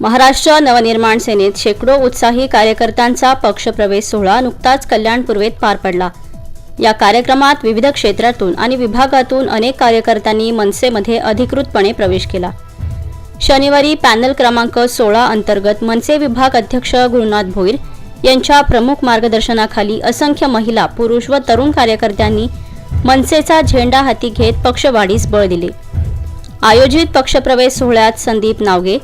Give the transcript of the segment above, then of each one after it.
महाराष्ट्र नवनिर्माण सेनेत शेकडो उत्साही कार्यकर्त्यांचा पक्षप्रवेश सोहळा नुकताच कल्याण पूर्वेत पार पडला. या कार्यक्रमात विविध क्षेत्रातून आणि विभागातून अनेक कार्यकर्त्यांनी मनसेमध्ये अधिकृतपणे प्रवेश केला. शनिवारी पॅनल क्रमांक सोळा अंतर्गत मनसे विभाग अध्यक्ष गुरुनाथ भोईर यांच्या प्रमुख मार्गदर्शनाखाली असंख्य महिला पुरुष व तरुण कार्यकर्त्यांनी मनसेचा झेंडा हाती घेत पक्षवाढीस बळ दिले. आयोजित पक्षप्रवेश सोहळ्यात संदीप नावगे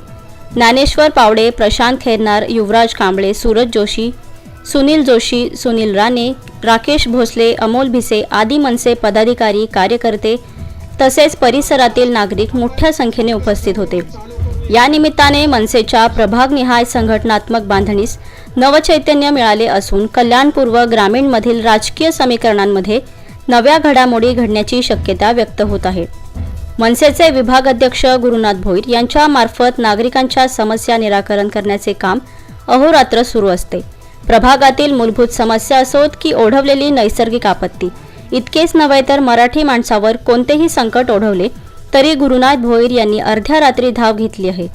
ज्ञानेश्वर पावडे प्रशांत खैरनार युवराज कांबळे सूरज जोशी सुनील जोशी सुनील राणे राकेश भोसले अमोल भिसे आदी मनसे पदाधिकारी कार्यकर्ते तसेच परिसरातील नागरिक मोठ्या संख्येने उपस्थित होते. या निमित्ताने मनसेच्या प्रभागनिहाय संघटनात्मक बांधणीस नवचैतन्य मिळाले असून कल्याणपूर्व ग्रामीणमधील राजकीय समीकरणांमध्ये नव्या घडामोडी घडण्याची शक्यता व्यक्त होत आहे. मनसेचे विभाग अध्यक्ष गुरुनाथ भोईर यांच्या मार्फत नागरिकांच्या समस्या निराकरण करण्याचे काम अहोरात्र सुरू असते. प्रभागातील मूलभूत समस्या असोत की ओढवलेली नैसर्गिक आपत्ती. इतकेच नव्हे तर मराठी माणसावर कोणतेही संकट ओढवले तरी गुरुनाथ भोईर यांनी अर्ध्या रात्री धाव घेतली आहे.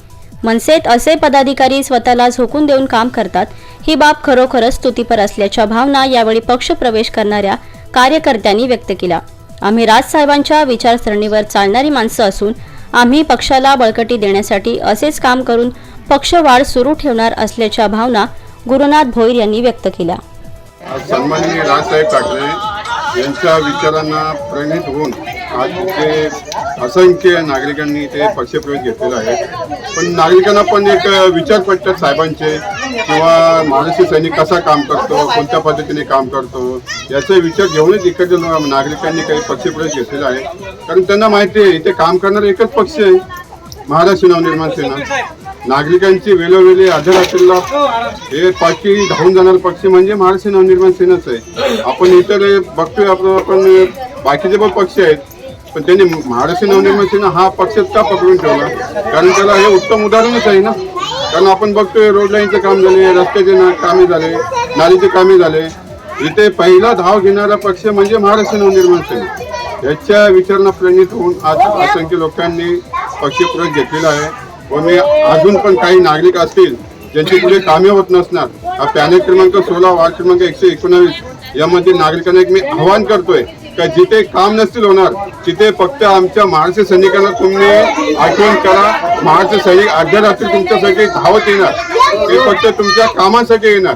मनसेत असे पदाधिकारी स्वतःला झोकून देऊन काम करतात ही बाब खरोखरच स्तुतीपर असल्याच्या भावना यावेळी पक्षप्रवेश करणाऱ्या कार्यकर्त्यांनी व्यक्त केला आम्ही राजसाहेबांच्या विचारसरणीवर चालणारी माणसं असून आम्ही पक्षाला बळकटी देण्यासाठी असेच काम करून पक्षवाढ सुरू ठेवणार असल्याच्या भावना गुरुनाथ भोईर यांनी व्यक्त केल्या. सन्माननीय राजसाहेब ठाकरे यांच्या विचारांना प्रेरित होऊन आज इथे असंख्य नागरिकांनी इथे पक्षप्रवेश घेतलेला आहे. पण नागरिकांना पण एक विचार पडतात साहेबांचे किंवा महाराष्ट्र सैनिक कसा काम करतो कोणत्या पद्धतीने काम करतो याचा विचार घेऊनच इकडच्या नागरिकांनी काही पक्षप्रवेश घेतलेला आहे. कारण त्यांना माहिती आहे इथे काम करणारा एकच पक्ष आहे महाराष्ट्र नवनिर्माण सेना. नागरिकांची वेळोवेळी अर्धरात्रीला हे पाठी धावून जाणार पक्ष म्हणजे महाराष्ट्र नवनिर्माण सेनाच आहे. आपण इतर बघतोय आपलं आपण बाकीचे पण पक्ष आहेत. पण त्यांनी महाराष्ट्र नवनिर्माण हा पक्ष का पकडून ठेवला. कारण त्याला हे उत्तम उदाहरणच आहे ना. कारण आपण बघतोय रोड लाईनचे काम झाले रस्त्याचे ना कामे झाले नालीचे कामे झाले. इथे पहिला धाव घेणारा पक्ष म्हणजे महाराष्ट्र नवनिर्माण सेना याच्या विचारणा प्रेरित होऊन आज असंख्य लोकांनी पक्षप्रवेश घेतलेला आहे. व मी अजून पण काही नागरिक असतील ज्यांची पुढे कामे होत नसणार हा पॅनल क्रमांक सोळा वार्ड क्रमांक एकशे एकोणावीस यामध्ये नागरिकांना एक मी आवाहन करतोय. का जिथे काम नसतील होणार तिथे फक्त आमच्या महाराष्ट्र सैनिकांना तुम्ही आठवण करा. महाराष्ट्र सैनिक अर्ध्या रात्री तुमच्यासाठी धावत येणार. ते फक्त तुमच्या कामासाठी येणार.